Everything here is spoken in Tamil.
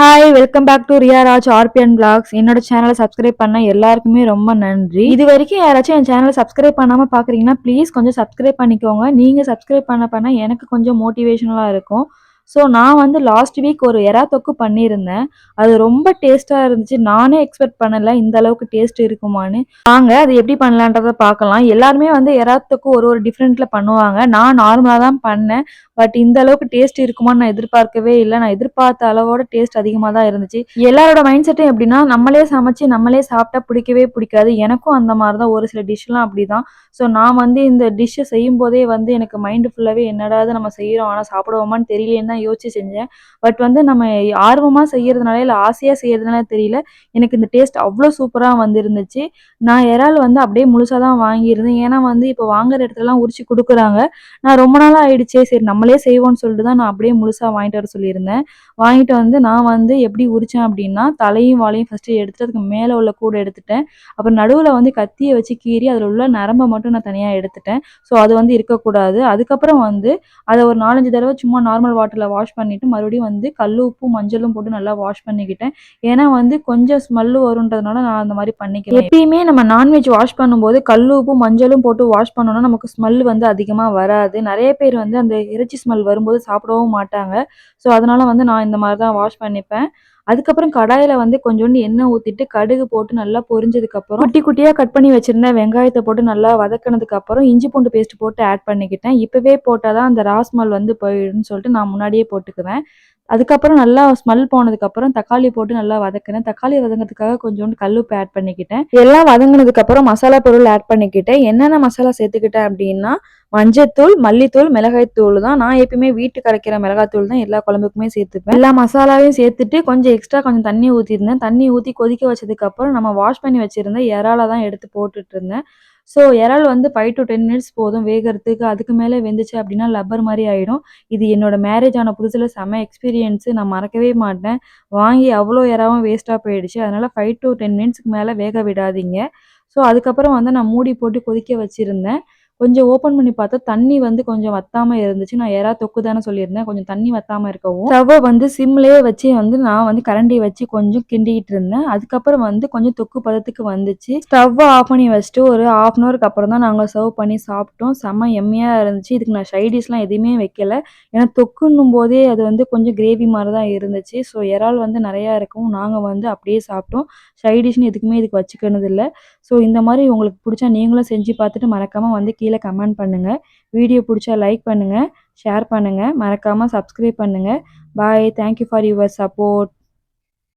Hi welcome back to Riya Raj RPN blogs என்னோட சேனலை சப்ஸ்கிரைப் பண்ண எல்லாருக்குமே ரொம்ப நன்றி. இது வரைக்கும் யாராச்சும் என் சேனலை சப்ஸ்கிரைப் பண்ணாம பார்க்குறீங்கன்னா ப்ளீஸ் கொஞ்சம் சப்ஸ்கிரைப் பண்ணிக்கோங்க. நீங்க சப்ஸ்கிரைப் பண்ண பண்ண எனக்கு கொஞ்சம் மோட்டிவேஷனலாக இருக்கும். ஸோ நான் வந்து லாஸ்ட் வீக் ஒரு எறா தொக்கு பண்ணியிருந்தேன். அது ரொம்ப டேஸ்ட்டாக இருந்துச்சு. நானே எக்ஸ்பெக்ட் பண்ணலை இந்த அளவுக்கு டேஸ்ட் இருக்குமான்னு. வாங்க அது எப்படி பண்ணலான்றத பார்க்கலாம். எல்லாருமே வந்து எறா தொக்கு ஒரு ஒரு டிஃப்ரெண்ட்டில் பண்ணுவாங்க. நான் நார்மலாக தான் பண்ணேன். பட் இந்த அளவுக்கு டேஸ்ட் இருக்குமான்னு நான் எதிர்பார்க்கவே இல்லை. நான் எதிர்பார்த்த அளவோட டேஸ்ட் அதிகமாக தான் இருந்துச்சு. எல்லாரோட மைண்ட் செட்டும் எப்படின்னா நம்மளே சமைச்சு நம்மளே சாப்பிட்டா பிடிக்கவே பிடிக்காது. எனக்கும் அந்த மாதிரி தான். ஒரு சில டிஷ்லாம் அப்படி தான் ஸோ நான் வந்து இந்த டிஷ்ஷை செய்யும் போதே வந்து எனக்கு மைண்டு ஃபுல்லாகவே என்னடாது நம்ம செய்கிறோம் ஆனால் சாப்பிடுவோமான்னு தெரியலேன்னு நான் யோசிச்சு செஞ்சேன். பட் வந்து நம்ம ஆர்வமாக செய்கிறதுனால இல்லை ஆசையாக செய்கிறதுனால தெரியல. எனக்கு இந்த டேஸ்ட் அவ்வளோ சூப்பராக வந்துருந்துச்சு. நான் இறால் வந்து அப்படியே முழுசாக தான் வாங்கியிருந்தேன். ஏன்னா வந்து இப்போ வாங்குற இடத்துலலாம் உரிச்சு கொடுக்குறாங்க. நான் ரொம்ப நாளாக ஆயிடுச்சே. சரி நம்மளே செய்வோம்னு சொல்லிட்டு தான் நான் அப்படியே முழுசாக வாங்கிட்டு வர சொல்லியிருந்தேன். வாங்கிட்டு வந்து நான் வந்து எப்படி உரிச்சேன் அப்படின்னா தலையும் வாழையும் ஃபஸ்ட்டு எடுத்துட்டு அதுக்கு மேலே உள்ள கூட எடுத்துட்டேன். அப்புறம் நடுவில் வந்து கத்தியை வச்சு கீறி அதில் உள்ள நரம்பை மட்டும் நான் தனியாக எடுத்துட்டேன். ஸோ அது வந்து இருக்கக்கூடாது. அதுக்கப்புறம் வந்து அதை ஒரு நாலஞ்சு தடவை சும்மா நார்மல் வாட்டரில் வாஷ் பண்ணிவிட்டு மறுபடியும் வந்து கல் உப்பும் மஞ்சளும் போட்டு நல்லா வாஷ் பண்ணிக்கிட்டேன். ஏன்னா வந்து கொஞ்சம் ஸ்மெல்லு வருன்றதுனால நான் அந்த மாதிரி பண்ணிக்கிறேன் எப்பயுமே நம்ம நான்வெஜ் வாஷ் பண்ணும்போது கல் உப்பும் மஞ்சளும் போட்டு வாஷ் பண்ணோம்னா நமக்கு ஸ்மெல் வந்து அதிகமாக வராது. நிறைய பேர் வந்து அந்த இறைச்சி ஸ்மெல் வரும்போது சாப்பிடவும் மாட்டாங்க. ஸோ அதனால வந்து நான் இந்த மாதிரி தான் வாஷ் பண்ணிப்பேன். அதுக்கப்புறம் கடாயில் வந்து கொஞ்சோண்டு எண்ணெய் ஊற்றிட்டு கடுகு போட்டு நல்லா பொரிஞ்சதுக்கப்புறம் குட்டி குட்டியாக கட் பண்ணி வச்சுருந்த வெங்காயத்தை போட்டு நல்லா வதக்கினதுக்கப்புறம் இஞ்சி பூண்டு பேஸ்ட் போட்டு ஆட் பண்ணிக்கிட்டேன். இப்போவே போட்டால் தான் அந்த ராஸ்மல் வந்து போயிடும்னு சொல்லிட்டு நான் முன்னாடியே போட்டுக்குவேன். அதுக்கப்புறம் நல்லா ஸ்மெல் போனதுக்கப்புறம் தக்காளி போட்டு நல்லா வதக்கினேன். தக்காளி வதங்கிறதுக்காக கொஞ்சோண்டு கல்லுப்பு ஆட் பண்ணிக்கிட்டேன். எல்லாம் வதங்கினதுக்கப்புறம் மசாலா பொருள் ஆட் பண்ணிக்கிட்டேன். என்னென்ன மசாலா சேர்த்துக்கிட்டேன் அப்படின்னா மஞ்சத்தூள் மல்லித்தூள் மிளகாய்த்தூள் தான். நான் எப்பயுமே வீட்டுக்கு அரைக்கிற மிளகாய்த்தூள் தான் எல்லா குழம்புக்குமே சேர்த்துப்பேன். எல்லா மசாலாவையும் சேர்த்துட்டு கொஞ்சம் எக்ஸ்ட்ரா கொஞ்சம் தண்ணி ஊற்றிருந்தேன் தண்ணி ஊற்றி கொதிக்க வச்சதுக்கப்புறம் நம்ம வாஷ் பண்ணி வச்சுருந்தேன் இறால தான் எடுத்து போட்டுட்டு இருந்தேன். ஸோ இறால் வந்து ஃபைவ் டு டென் மினிட்ஸ் போதும் வேகிறதுக்கு. அதுக்கு மேலே வெந்துச்சு அப்படின்னா லப்பர் மாதிரி ஆகிடும் இது என்னோட மேரேஜ் ஆன புதுசில் செம்ம எக்ஸ்பீரியன்ஸு நான் மறக்கவே மாட்டேன். வாங்கி அவ்வளோ இறாவும் வேஸ்ட்டாக போயிடுச்சு. அதனால் ஃபைவ் டு டென் மினிட்ஸ்க்கு மேலே வேக விடாதீங்க. ஸோ அதுக்கப்புறம் வந்து நான் மூடி போட்டு கொதிக்க வச்சுருந்தேன். கொஞ்சம் ஓப்பன் பண்ணி பார்த்தா தண்ணி வந்து கொஞ்சம் வத்தாமல் இருந்துச்சு. நான் யாரா தொக்கு தானே சொல்லியிருந்தேன். கொஞ்சம் தண்ணி வத்தாமல் இருக்கவும். ஸ்டவ்வை வந்து சிம்லேயே வச்சு வந்து நான் வந்து கரண்டி வச்சு கொஞ்சம் கிண்டிக்கிட்டு இருந்தேன். அதுக்கப்புறம் வந்து கொஞ்சம் தொக்கு பதத்துக்கு வந்துச்சு. ஸ்டவ்வை ஆஃப் பண்ணி வச்சுட்டு ஒரு ஆஃப் அன் ஹவருக்கு அப்புறம் தான் நாங்கள் சர்வ் பண்ணி சாப்பிட்டோம். செம்ம எம்மையாக இருந்துச்சு. இதுக்கு நான் சைடிஷ்லாம் எதுவுமே வைக்கல. ஏன்னா தொக்குன்னும் போதே அது வந்து கொஞ்சம் கிரேவி மாதிரி தான் இருந்துச்சு. ஸோ இறால் வந்து நிறையா இருக்கும் நாங்கள் வந்து அப்படியே சாப்பிட்டோம். சைடிஷ்னு எதுக்குமே இதுக்கு வச்சுக்கினது இல்லை. ஸோ இந்த மாதிரி உங்களுக்கு பிடிச்சா நீங்களும் செஞ்சு பார்த்துட்டு மறக்காமல் வந்து கீழே கீழே கமெண்ட் பண்ணுங்கள் வீடியோ பிடிச்சா லைக் பண்ணுங்கள் ஷேர் பண்ணுங்கள் மறக்காமல் சப்ஸ்கிரைப் பண்ணுங்கள் bye. Thank you for your support